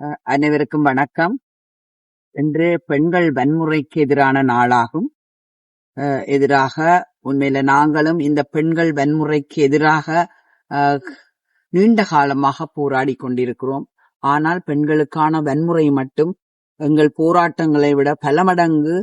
அனைவருக்கும் வணக்கம். இன்று பெண்கள் வன்முறைக்கு எதிரான நாளாகும். எதிராக உண்மையில நாங்களும் இந்த பெண்கள் வன்முறைக்கு எதிராக நீண்ட காலமாக போராடி கொண்டிருக்கிறோம். ஆனால் பெண்களுக்கான வன்முறை மட்டும் எங்கள் போராட்டங்களை விட பல மடங்கு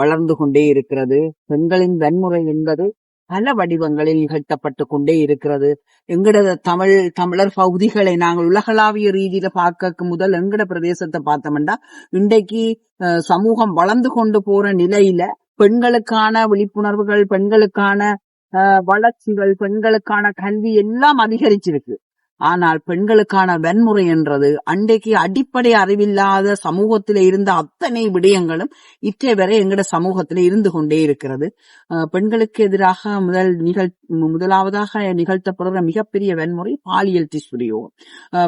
வளர்ந்து கொண்டே இருக்கிறது. பெண்களின் வன்முறை என்பது பல வடிவங்களில் நிகழ்த்தப்பட்டு கொண்டே இருக்கிறது. எங்கட தமிழ் தமிழர் பகுதிகளை நாங்கள் உலகளாவிய ரீதியில பார்க்க முதல் எங்கட பிரதேசத்தை பார்த்தோம்னா இன்றைக்கு அஹ், சமூகம் வளர்ந்து கொண்டு போற நிலையில பெண்களுக்கான விழிப்புணர்வுகள் பெண்களுக்கான அஹ், வளர்ச்சிகள் பெண்களுக்கான கல்வி எல்லாம் அதிகரிச்சிருக்கு. ஆனால் பெண்களுக்கான வன்முறை என்றது அன்றைக்கு அடிப்படை அறிவில்லாத சமூகத்தில இருந்த அத்தனை விடயங்களும் இற்றை வரை எங்கட சமூகத்தில இருந்து கொண்டே இருக்கிறது. பெண்களுக்கு எதிராக முதல் நிகழ் முதலாவதாக நிகழ்த்தப்படுற மிகப்பெரிய வன்முறை பாலியல் துஷ்பிரயோகம்.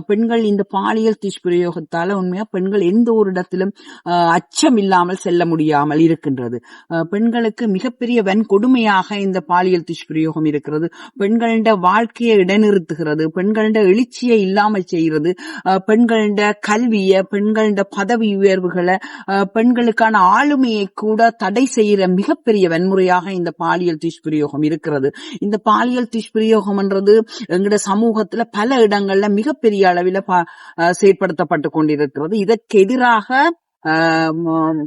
பெண்கள் இந்த பாலியல் துஷ்பிரயோகத்தால உண்மையா பெண்கள் எந்த ஒரு இடத்திலும் அச்சம் இல்லாமல் செல்ல முடியாமல் இருக்கின்றது. அஹ், பெண்களுக்கு மிகப்பெரிய வன்கொடுமையாக இந்த பாலியல் துஷ்பிரயோகம் இருக்கிறது. பெண்களிட வாழ்க்கையை இடைநிறுத்துகிறது. பெண்களிட எழுச்சியை இல்லாமல் செய்கிறது. பெண்கள கல்விய பெண்கள பதவி உயர்வுகளை பெண்களுக்கான ஆளுமையை கூட தடை செய்யற மிகப்பெரிய வன்முறையாக இந்த பாலியல் துஷ்பிரயோகம் இருக்கிறது. இந்த பாலியல் துஷ்பிரயோகம்ன்றது எங்கட சமூகத்துல பல இடங்கள்ல மிகப்பெரிய அளவில செயற்படுத்தப்பட்டு கொண்டிருக்கிறது. இதற்கு எதிராக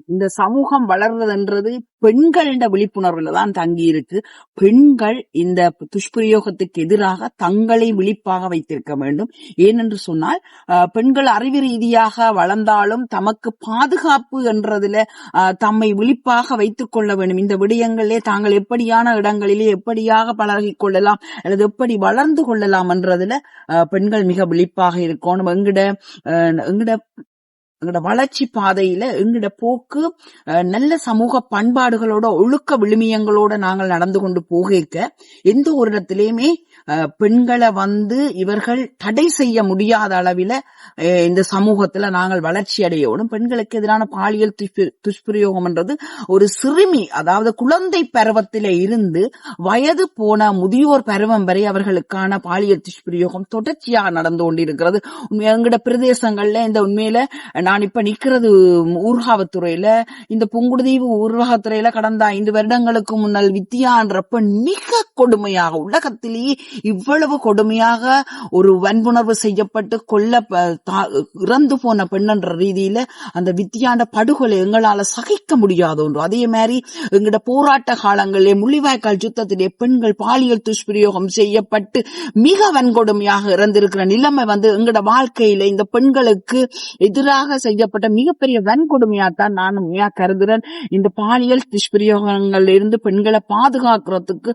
இந்த சமூகம் வளர்றதுன்றது பெண்களிட விழிப்புணர்வுல தான் தங்கி இருக்கு பெண்கள் இந்த துஷ்பிரயோகத்துக்கு எதிராக தங்களை விழிப்பாக வைத்திருக்க வேண்டும். ஏனென்று சொன்னால் ஆஹ் பெண்கள் அறிவு ரீதியாக வளர்ந்தாலும் தமக்கு பாதுகாப்பு என்றதுல தம்மை விழிப்பாக வைத்துக் கொள்ள வேண்டும். இந்த விடயங்களிலே தாங்கள் எப்படியான இடங்களிலே எப்படியாக பழகி கொள்ளலாம் அல்லது எப்படி வளர்ந்து கொள்ளலாம் என்றதுல பெண்கள் மிக விழிப்பாக இருக்கணும். எங்கிட ஆஹ் எங்கிட எங்களோட வளர்ச்சி பாதையில எங்களோட போக்கு நல்ல சமூக பண்பாடுகளோட ஒழுக்க விழுமியங்களோட நாங்கள் நடந்து கொண்டு போகிக்க எந்த ஒரு இடத்திலையுமே பெண்களை வந்து இவர்கள் தடை செய்ய முடியாத அளவில இந்த சமூகத்துல நாங்கள் வளர்ச்சி அடையணும் பெண்களுக்கு எதிரான பாலியல் துஷ்பிரயோகம்ன்றது துஷ்பிரயோகம் என்றது ஒரு சிறுமி அதாவது குழந்தை பருவத்தில இருந்து வயது போன முதியோர் பருவம் வரை அவர்களுக்கான பாலியல் துஷ்பிரயோகம் தொடர்ச்சியாக நடந்து கொண்டிருக்கிறது. உண்மையா எங்கட பிரதேசங்கள்ல இந்த உண்மையில நான் இப்ப நிக்கிறது ஊர்காவத்துறையில இந்த புங்குடுதீவு ஊர்காவத்துறையில கடந்த ஐந்து வருடங்களுக்கு முன்னால் வித்தியான்றப்ப மிக கொடுமையாக உலகத்திலேயே இவ்வளவு கொடுமையாக ஒரு வன்புணர்வு செய்யப்பட்டு கொல்ல இறந்து போன பெண்ணன்ற ரீதியில அந்த வித்தியாண்ட படுகொலை எங்களால சகிக்க முடியாத ஒன்று. அதே மாதிரி எங்கட போராட்ட காலங்களிலே முள்ளிவாய்க்கால் யுத்தத்திலே பெண்கள் பாலியல் துஷ்பிரயோகம் செய்யப்பட்டு மிக வன்கொடுமையாக இறந்திருக்கிற நிலைமை வந்து எங்கட வாழ்க்கையில இந்த பெண்களுக்கு எதிராக செய்யப்பட்ட மிகப்பெரிய வன்கொடுமையாத்தான் நானும் கருதுறேன். இந்த பாலியல் துஷ்பிரயோகங்கள் இருந்து பெண்களை பாதுகாக்கிறதுக்கு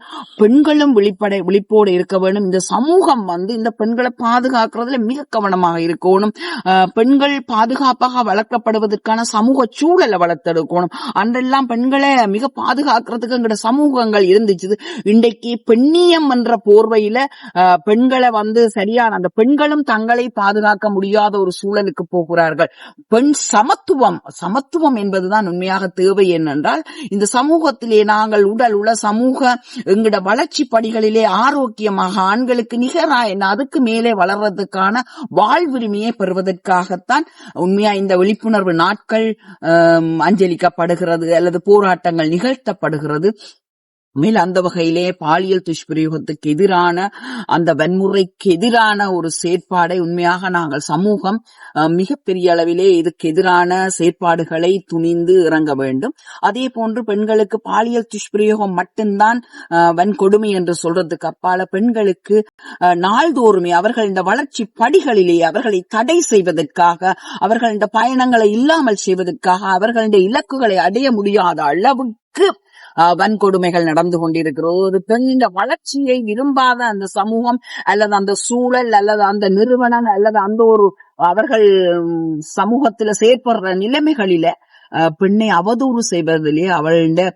பெண்களும் விழிப்படை விழிப்போடு இருக்க வேண்டும். இந்த சமூகம் வந்து இந்த பெண்களை பாதுகாக்கிறதுல மிக கவனமாக இருக்கணும். ஆஹ் பெண்கள் பாதுகாப்பாக வளர்க்கப்படுவதற்கான சமூக சூழலை வளர்த்தெடுக்கணும். அன்றெல்லாம் பெண்களை மிக பாதுகாக்கிறதுக்கு எங்கட சமூகங்கள் இருந்துச்சு. இன்றைக்கு பெண்ணியம் என்ற போர்வையில ஆஹ் பெண்களை வந்து சரியான அந்த பெண்களும் தங்களை பாதுகாக்க முடியாத ஒரு சூழலுக்கு போகிறார்கள். பெண் சமத்துவம் சமத்துவம் என்பதுதான் உண்மையாக தேவை என்னென்றால் இந்த சமூகத்திலே நாங்கள் உடல் உள்ள சமூக எங்கட வளர்ச்சி படிகளிலே ஆரோக்கியமாக ஆண்களுக்கு நிகரா என்ன? அதுக்கு மேலே வளர்றதுக்கான வாழ்வுரிமையை பெறுவதற்காகத்தான் உண்மையா இந்த விழிப்புணர்வு நாட்கள் அஞ்சலிக்கப்படுகிறது அல்லது போராட்டங்கள் நிகழ்த்தப்படுகிறது. மேல் அந்த வகையிலே பாலியல் துஷ்பிரயோகத்துக்கு எதிரான அந்த வன்முறைக்கு எதிரான ஒரு செயற்பாடை உண்மையாக நாங்கள் சமூகம் மிகப்பெரிய அளவிலே இதுக்கு எதிரான செயற்பாடுகளை துணிந்து இறங்க வேண்டும். அதே போன்று பெண்களுக்கு பாலியல் துஷ்பிரயோகம் மட்டும்தான் வன்கொடுமை என்று சொல்றதுக்கு அப்பால பெண்களுக்கு நாள்தோறுமே அவர்கள் இந்த வளர்ச்சி படிகளிலே அவர்களை தடை செய்வதற்காக அவர்கள் இந்த பயணங்களை இல்லாமல் செய்வதற்காக அவர்களுடைய இலக்குகளை அடைய முடியாத அளவுக்கு வன்கொடுமைகள் நடந்து கொண்டிருக்கிறது ஒரு பெண்ணின் வளர்ச்சியை விரும்பாத அந்த சமூகம் அல்லது அந்த சூழல் அல்லது அந்த நிறுவனம் அல்லது அந்த ஒரு அவர்கள் சமூகத்துல செயற்படுற நிலைமைகளில பெண்ணை அவதூறு செய்வதிலே அவளுடைய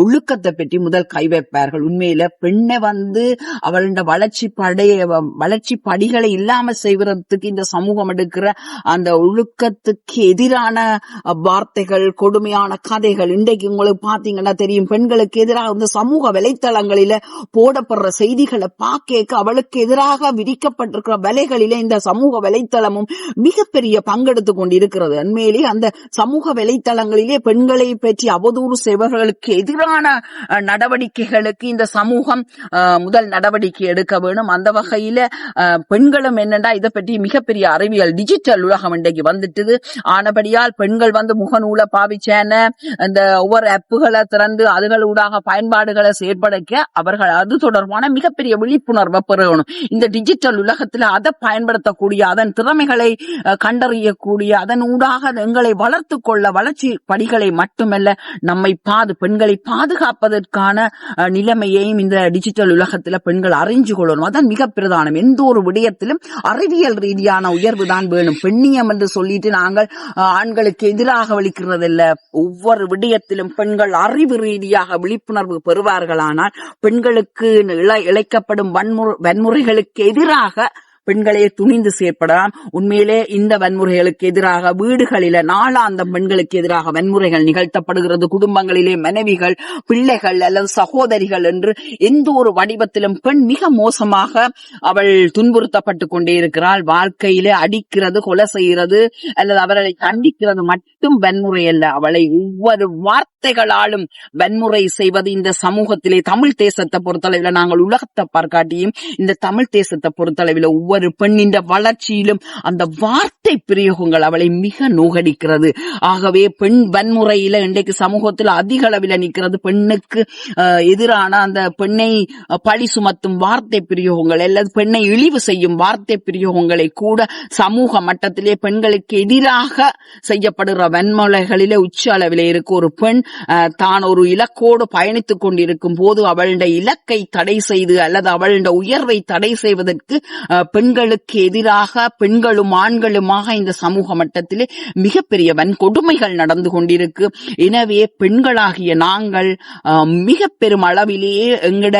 ஒழுக்கத்தை பற்றி முதல் கை வைப்பார்கள். உண்மையில பெண்ணை வந்து அவளுடைய வளர்ச்சி படைய வளர்ச்சி படிகளை இல்லாம செய்வதற்கு இந்த சமூகம் எடுக்கிற அந்த ஒழுக்கத்துக்கு எதிரான வார்த்தைகள் கொடுமையான கதைகள் இன்றைக்கு உங்களுக்கு பாத்தீங்கன்னா தெரியும் பெண்களுக்கு எதிராக இந்த சமூக வலைத்தளங்களில போடப்படுற செய்திகளை பார்க்க அவளுக்கு எதிராக விதிக்கப்பட்டிருக்கிற வலைகளில இந்த சமூக வலைத்தளமும் மிகப்பெரிய பங்கெடுத்து கொண்டிருக்கிறது. உண்மையிலே அந்த சமூக வலைத்தளங்களிலே பெண்களை பற்றி அவதூறு செய்பவர்களுக்கு எதிரான நடவடிக்கைகளுக்கு இந்த சமூகம் முதல் நடவடிக்கை எடுக்க வேணும். அந்த வகையில பெண்களும் என்னடா இதை பற்றி மிகப்பெரிய அறிவியல் டிஜிட்டல் உலகம் இன்றைக்கு வந்துட்டுது. ஆனபடியால் பெண்கள் வந்து முகநூலை பாவிச்சேன. இந்த ஒவ்வொரு ஆப்புகளை திறந்து அதுகளூடாக பயன்பாடுகளை செயற்படுத்த அவர்கள் அது தொடர்பான மிகப்பெரிய விழிப்புணர்வை பெறணும். இந்த டிஜிட்டல் உலகத்துல அதை பயன்படுத்தக்கூடிய அதன் திறமைகளை கண்டறியக்கூடிய அதன் ஊடாக எங்களை வளர்த்து கொள்ள வளர்ச்சி படிகளை மட்டுமல்ல நம்மை பாது பெண்களை பாதுகாப்பதற்கான நிலைமையையும் இந்த டிஜிட்டல் உலகத்துல பெண்கள் அறிஞ்சு கொள்ளணும். அதான் மிக பிரதானம். எந்த ஒரு விடயத்திலும் அறிவியல் ரீதியான உயர்வு தான் வேணும். பெண்ணியம் என்று சொல்லிட்டு நாங்கள் ஆண்களுக்கு எதிராக வலிக்கிறதில்ல. ஒவ்வொரு விடயத்திலும் பெண்கள் அறிவு ரீதியாக விழிப்புணர்வு பெறுவார்களானால் பெண்களுக்கு இழ- இழைக்கப்படும் வன்முறை வன்முறைகளுக்கு எதிராக பெண்களே துணிந்து செயற்படலாம் உண்மையிலே இந்த வன்முறைகளுக்கு எதிராக வீடுகளில நாளாந்தம் பெண்களுக்கு எதிராக வன்முறைகள் நிகழ்த்தப்படுகிறது. குடும்பங்களிலே மனைவிகள் பிள்ளைகள் அல்லது சகோதரிகள் என்று எந்த ஒரு வடிவத்திலும் பெண் மிக மோசமாக அவள் துன்புறுத்தப்பட்டு கொண்டே இருக்கிறாள். வாழ்க்கையிலே அடிக்கிறது கொலை செய்கிறது அல்லது அவர்களை கண்டிக்கிறது மட்டும் வன்முறை அல்ல. அவளை ஒவ்வொரு வார்த்தைகளாலும் வன்முறை செய்வது இந்த சமூகத்திலே தமிழ் தேசத்தை பொறுத்தளவில் நாங்கள் உலகத்தை பார்க்காட்டியும் இந்த தமிழ் தேசத்தை பொறுத்தளவில் ஒவ்வொரு பெண்ணின் வளர்ச்சியிலும் அந்த வார்த்தை பிரயோகங்கள் அவளை மிக நூகடிக்கிறது. ஆகவே பெண் வன்முறையில இன்றைக்கு சமூகத்தில் அதிக அளவில் நிற்கிறது பெண்ணுக்கு எதிரான அந்த பெண்ணை பழி சுமத்தும் வார்த்தை பிரயோகங்கள் அல்லது பெண்ணை இழிவு செய்யும் வார்த்தை பிரயோகங்களை கூட சமூக மட்டத்திலே பெண்களுக்கு எதிராக செய்யப்படுகிற வன்முறைகளிலே உச்ச அளவிலே இருக்க ஒரு பெண் தான் ஒரு இலக்கோடு பயணித்துக் கொண்டிருக்கும் போது அவளுடைய இலக்கை தடை செய்து அல்லது அவளுடைய உயர்வை தடை செய்வதற்கு பெண் பெண்களுக்கு எதிராக பெண்களும் ஆண்களுமாக இந்த சமூக மட்டத்திலே மிகப்பெரிய வன்கொடுமைகள் நடந்து கொண்டிருக்கு. எனவே பெண்களாகிய நாங்கள் மிக பெரும் அளவிலேயே எங்கட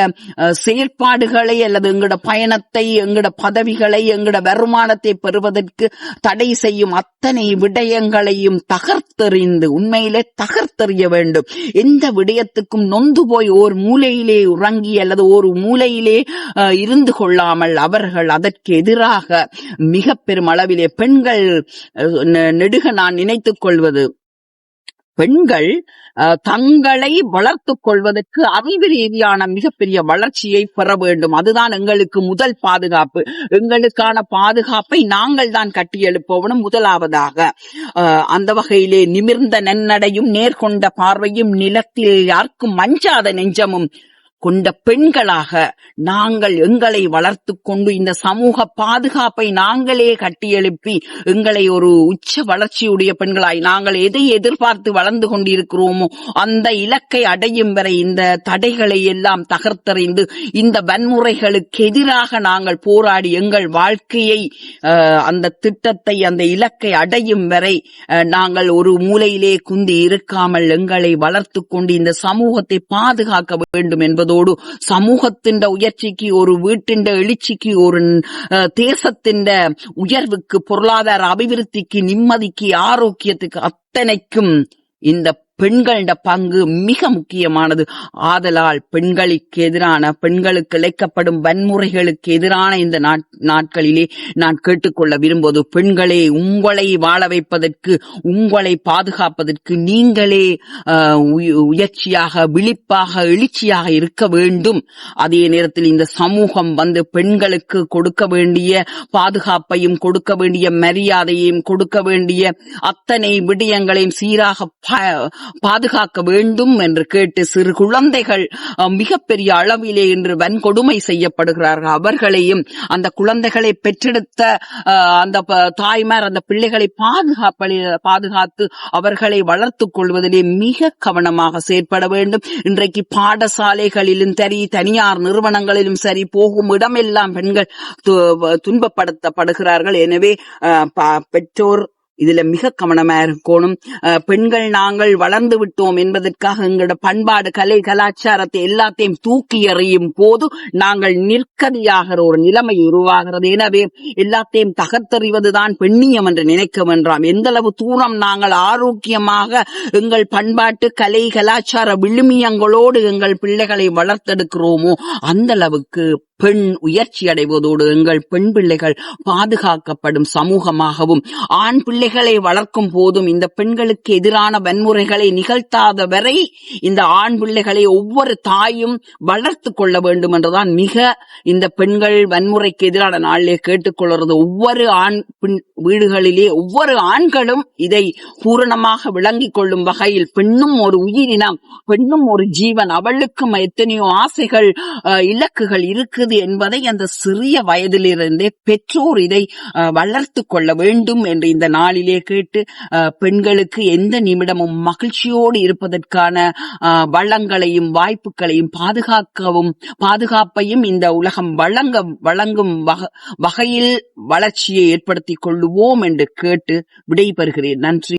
செயற்பாடுகளை அல்லது எங்கட பயணத்தை எங்கட பதவிகளை எங்கட வருமானத்தை பெறுவதற்கு தடை செய்யும் அத்தனை விடயங்களையும் தகர்த்தெறிந்து உண்மையிலே தகர்த்தெறிய வேண்டும். எந்த விடயத்துக்கும் நொந்து போய் ஓர் மூலையிலே உறங்கி அல்லது ஒரு மூலையிலே இருந்து கொள்ளாமல் அவர்கள் அதற்கு எதிராக மிக பெரும் அளவிலே பெண்கள் நெடுக நான் நினைத்துக் கொள்வது. பெண்கள் தங்களை வளர்த்துக் கொள்வதற்கு அறிவு ரீதியான மிகப்பெரிய வளர்ச்சியை பெற வேண்டும். அதுதான் எங்களுக்கு முதல் பாதுகாப்பு. எங்களுக்கான பாதுகாப்பை நாங்கள் தான் கட்டியெழுப்பவனும் முதலாவதாக. அஹ், அந்த வகையிலே நிமிர்ந்த நன்னடையும் நேர்கொண்ட பார்வையும் நிலத்தில் யாருக்கும் மஞ்சாத நெஞ்சமும் கொண்ட பெண்களாக நாங்கள் எங்களை வளர்த்துக் கொண்டு இந்த சமூக பாதுகாப்பை நாங்களே கட்டியெழுப்பி எங்களை ஒரு உச்ச வளர்ச்சியுடைய பெண்களாய் நாங்கள் எதை எதிர்பார்த்து வளர்ந்து கொண்டிருக்கிறோமோ அந்த இலக்கை அடையும் வரை இந்த தடைகளை எல்லாம் தகர்த்தறிந்து இந்த வன்முறைகளுக்கு எதிராக நாங்கள் போராடி எங்கள் வாழ்க்கையை அஹ், அந்த திட்டத்தை அந்த இலக்கை அடையும் வரை அஹ், நாங்கள் ஒரு மூலையிலே குந்தி இருக்காமல் எங்களை வளர்த்து கொண்டு இந்த சமூகத்தை பாதுகாக்க வேண்டும் என்பது சமூகத்தின் உயர்ச்சிக்கு ஒரு வீட்டின் எழுச்சிக்கு ஒரு அஹ், தேசத்தின் உயர்வுக்கு பொருளாதார அபிவிருத்திக்கு நிம்மதிக்கு ஆரோக்கியத்துக்கு அத்தனைக்கும் இந்த பெண்கள பங்கு மிக முக்கியமானது. ஆதலால் பெண்களுக்கு எதிரான பெண்களுக்கு இழைக்கப்படும் வன்முறைகளுக்கு எதிரான இந்த நாட்- நாட்களிலே நான் கேட்டுக்கொள்ள விரும்புவது பெண்களே உங்களை வாழ வைப்பதற்கு உங்களை பாதுகாப்பதற்கு நீங்களே ஆஹ், உய- உயர்ச்சியாக விழிப்பாக எழுச்சியாக இருக்க வேண்டும். அதே நேரத்தில் இந்த சமூகம் வந்து பெண்களுக்கு கொடுக்க வேண்டிய பாதுகாப்பையும் கொடுக்க வேண்டிய மரியாதையையும் கொடுக்க வேண்டிய அத்தனை விடயங்களையும் சீராக ப- பாதுகாக்க வேண்டும் என்று கேட்டு சிறு குழந்தைகள் மிகப்பெரிய அளவிலே இன்று வன்கொடுமை செய்யப்படுகிறார்கள். அவர்களையும் அந்த குழந்தைகளை பெற்றெடுத்த அந்த தாய்மார் அந்த பிள்ளைகளை பாதுகாப்ப பாதுகாத்து அவர்களை வளர்த்துக் கொள்வதிலே மிக கவனமாக செயற்பட வேண்டும். இன்றைக்கு பாடசாலைகளிலும் சரி தனியார் நிறுவனங்களிலும் சரி போகும் இடமெல்லாம் பெண்கள் துன்பப்படுத்தப்படுகிறார்கள். எனவே பெற்றோர் இதுல மிக கவனமா இருக்கணும். பெண்கள் நாங்கள் வளர்ந்து விட்டோம் என்பதற்காக எங்களோட பண்பாடு கலை கலாச்சாரத்தை எல்லாத்தையும் தூக்கி எறியும் போது நாங்கள் நிற்கதியாகிற ஒரு நிலைமை உருவாகிறது. எனவே எல்லாத்தையும் தகர்த்தறிவதுதான் பெண்ணியம் என்று நினைக்க வேண்டாம் எந்த அளவு தூரம் நாங்கள் ஆரோக்கியமாக எங்கள் பண்பாட்டு கலை கலாச்சார விழுமியங்களோடு எங்கள் பிள்ளைகளை வளர்த்தெடுக்கிறோமோ அந்த அளவுக்கு பெண் உயர்ச்சி அடைவதோடு எங்கள் பெண் பிள்ளைகள் பாதுகாக்கப்படும் சமூகமாகவும் ஆண் பிள்ளை பிள்ளைகளை வளர்க்கும் போதும் இந்த பெண்களுக்கு எதிரான வன்முறைகளை நிகழ்த்தாத வரை இந்த ஆண் பிள்ளைகளை ஒவ்வொரு தாயும் வளர்த்து கொள்ள வேண்டும் என்றுதான் மிக இந்த பெண்கள் வன்முறைக்கு எதிரான நாளிலே கேட்டுக்கொள்கிறது. ஒவ்வொரு ஆண் வீடுகளிலே ஒவ்வொரு ஆண்களும் இதை பூரணமாக விளங்கிக் கொள்ளும் வகையில் பெண்ணும் ஒரு உயிரினம் பெண்ணும் ஒரு ஜீவன் அவளுக்கும் எத்தனையோ ஆசைகள் இலக்குகள் இருக்குது என்பதை அந்த சிறிய வயதிலிருந்தே பெற்றோர் இதை வளர்த்து கொள்ள வேண்டும் என்று இந்த நாளில் கேட்டு பெண்களுக்கு எந்த நிமிடமும் மகிழ்ச்சியோடு இருப்பதற்கான வளங்களையும் வாய்ப்புகளையும் பாதுகாக்கவும் பாதுகாப்பையும் இந்த உலகம் வழங்க வழங்கும் வக- வகையில் வளர்ச்சியை ஏற்படுத்திக் கொள்ளுவோம் என்று கேட்டு விடைபெறுகிறேன். நன்றி.